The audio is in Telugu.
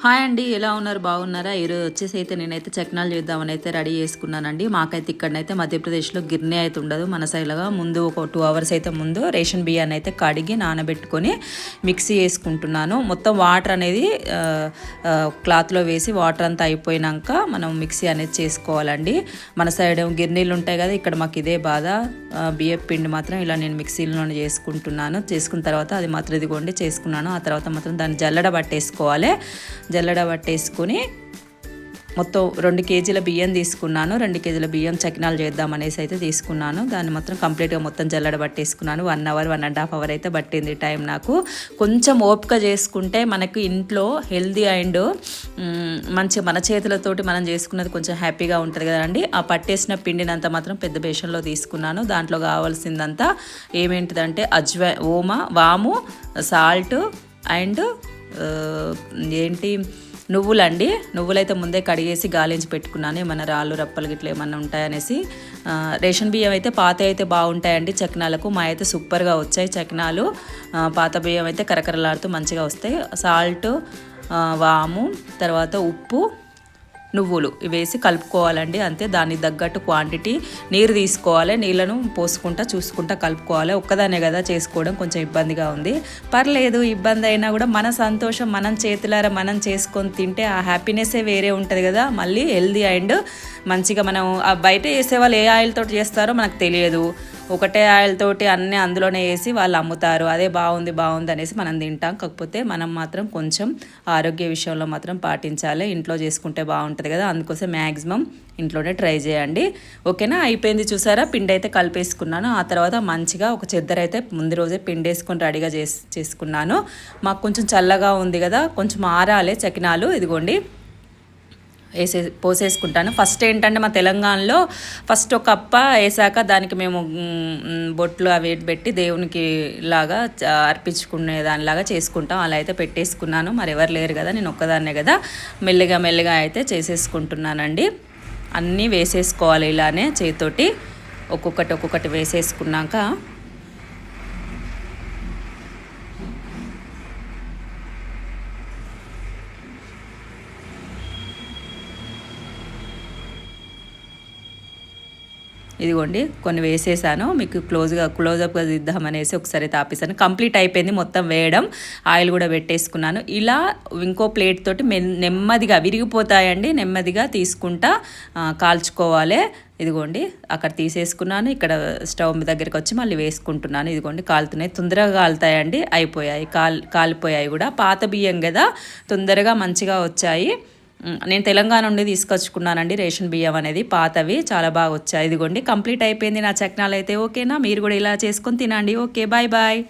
హాయ్ అండి ఎలా ఉన్నారు? బాగున్నారా? ఈరోజు వచ్చేసి అయితే నేనైతే చక్నాలు చేద్దామని అయితే రెడీ చేసుకున్నానండి. మాకైతే ఇక్కడనైతే మధ్యప్రదేశ్లో గిర్నీ అయితే ఉండదు. మన సైడ్గా ముందు ఒక టూ అవర్స్ అయితే ముందు రేషన్ బియ్యాన్ని అయితే కడిగి నానబెట్టుకొని మిక్సీ వేసుకుంటున్నాను మొత్తం వాటర్ అనేది క్లాత్లో వేసి వాటర్ అంతా అయిపోయినాక మనం మిక్సీ అనేది చేసుకోవాలండి. మన సైడ్ గిర్నీలు ఉంటాయి కదా ఇక్కడ మాకు ఇదే బాధ. ఆ, బియ్యం పిండి మాత్రం ఇలా నేను మిక్సీలోనే చేసుకుంటున్నాను. చేసుకున్న తర్వాత అది మాత్రం ఇదిగోండి చేసుకున్నాను. ఆ తర్వాత మాత్రం దాన్ని జల్లడ పట్టేసుకోవాలి. జల్లడ పట్టేసుకుని మొత్తం రెండు కేజీల బియ్యం తీసుకున్నాను. రెండు కేజీల బియ్యం చకినాలు చేద్దామనేసి అయితే తీసుకున్నాను. దాన్ని మాత్రం కంప్లీట్గా మొత్తం జల్లడ పట్టేసుకున్నాను. One hour one and half hour అయితే పట్టింది టైం నాకు. కొంచెం ఓపిక చేసుకుంటే మనకు ఇంట్లో హెల్దీ అండ్ మంచి మన చేతులతోటి మనం చేసుకున్నది కొంచెం హ్యాపీగా ఉంటుంది కదండి. ఆ పట్టేసిన పిండినంత మాత్రం పెద్ద బేషన్లో తీసుకున్నాను. దాంట్లో కావాల్సిందంతా ఏమేంటిదంటే అజ్వా ఓమ వాము సాల్ట్ అండ్ ఏంటి నువ్వులండి. నువ్వులైతే ముందే కడిగేసి గాలించి పెట్టుకున్నాను. ఏమన్నా రాళ్ళు రప్పలు గిట్ల ఏమన్నా ఉంటాయనేసి. రేషన్ బియ్యం అయితే పాత అయితే బాగుంటాయండి చకినాలకు. మా అయితే సూపర్గా వచ్చాయి చకినాలు. పాత బియ్యం అయితే కరకరలాడుతూ మంచిగా వస్తాయి. సాల్ట్ వాము తర్వాత ఉప్పు నువ్వులు వేసి కలుపుకోవాలండి. అంతే దానికి తగ్గట్టు క్వాంటిటీ నీరు తీసుకోవాలి. నీళ్ళను పోసుకుంటా చూసుకుంటా కలుపుకోవాలి. ఒక్కదానే కదా చేసుకోవడం కొంచెం ఇబ్బందిగా ఉంది. పర్లేదు ఇబ్బంది అయినా కూడా మన సంతోషం మనం చేతులారా మనం చేసుకొని తింటే ఆ హ్యాపీనెస్సే వేరే ఉంటుంది కదా. మళ్ళీ హెల్దీ అండ్ మంచిగా మనం బయట చేసే వాళ్ళు ఏ ఆయిల్ తోటి చేస్తారో మనకు తెలియదు. ఒకటే ఆయిల్ తోటి అన్నీ అందులోనే వేసి వాళ్ళు అమ్ముతారు. అదే బాగుంది బాగుంది అనేసి మనం తింటాం. కాకపోతే మనం మాత్రం కొంచెం ఆరోగ్య విషయంలో మాత్రం పాటించాలి. ఇంట్లో చేసుకుంటే బాగుంటుంది కదా. అందుకోసం మ్యాక్సిమం ఇంట్లోనే ట్రై చేయండి. ఓకేనా? అయిపోయింది చూసారా? పిండి అయితే కలిపేసుకున్నాను. ఆ తర్వాత మంచిగా ఒక చెద్దర అయితే ముందు రోజే పిండి వేసుకొని రెడీగా చేసి చేసుకున్నాను. మాకు కొంచెం చల్లగా ఉంది కదా. కొంచెం ఆరాలి చకినాలు. ఇదిగోండి. వేసే పోసేసుకుంటాను. ఫస్ట్ ఏంటంటే మా తెలంగాణలో ఫస్ట్ ఒక అప్ప వేసాక దానికి మేము బొట్లు అవి పెట్టి దేవునికి లాగా అర్పించుకునే దానిలాగా చేసుకుంటాం. అలా అయితే పెట్టేసుకున్నాను. మరి ఎవరు లేరు కదా నేను ఒక్కదాన్నే కదా. మెల్లిగా మెల్లిగా అయితే చేసేసుకుంటున్నానండి. అన్నీ వేసేసుకోవాలి ఇలానే చేతితోటి ఒక్కొక్కటి ఒక్కొక్కటి వేసేసుకున్నాక ఇదిగోండి కొన్ని వేసేసాను. మీకు క్లోజ్గా క్లోజప్గా దిద్దామనేసి ఒకసారి తాపేసాను కంప్లీట్ అయిపోయింది మొత్తం వేయడం. ఆయిల్ కూడా పెట్టేసుకున్నాను. ఇలా ఇంకో ప్లేట్ తోటి నెమ్మదిగా విరిగిపోతాయండి. నెమ్మదిగా తీసుకుంటా కాల్చుకోవాలి. ఇదిగోండి అక్కడ తీసేసుకున్నాను. ఇక్కడ స్టవ్ దగ్గరికి వచ్చి మళ్ళీ వేసుకుంటున్నాను. ఇదిగోండి కాలుతున్నాయి. తొందరగా కాలుతాయండి. అయిపోయాయి. కాల్ కాలిపోయాయి కూడా. పాత బియ్యం కదా తొందరగా మంచిగా వచ్చాయి. నేను తెలంగాణ నుండి తీసుకొచ్చుకున్నానండి రేషన్ బియ్యం అనేది. పాతవి చాలా బాగా వచ్చాయి. ఇదిగోండి కంప్లీట్ అయిపోయింది నా చక్నాలు అయితే. ఓకేనా? మీరు కూడా ఇలా చేసుకొని తినండి. Okay bye bye.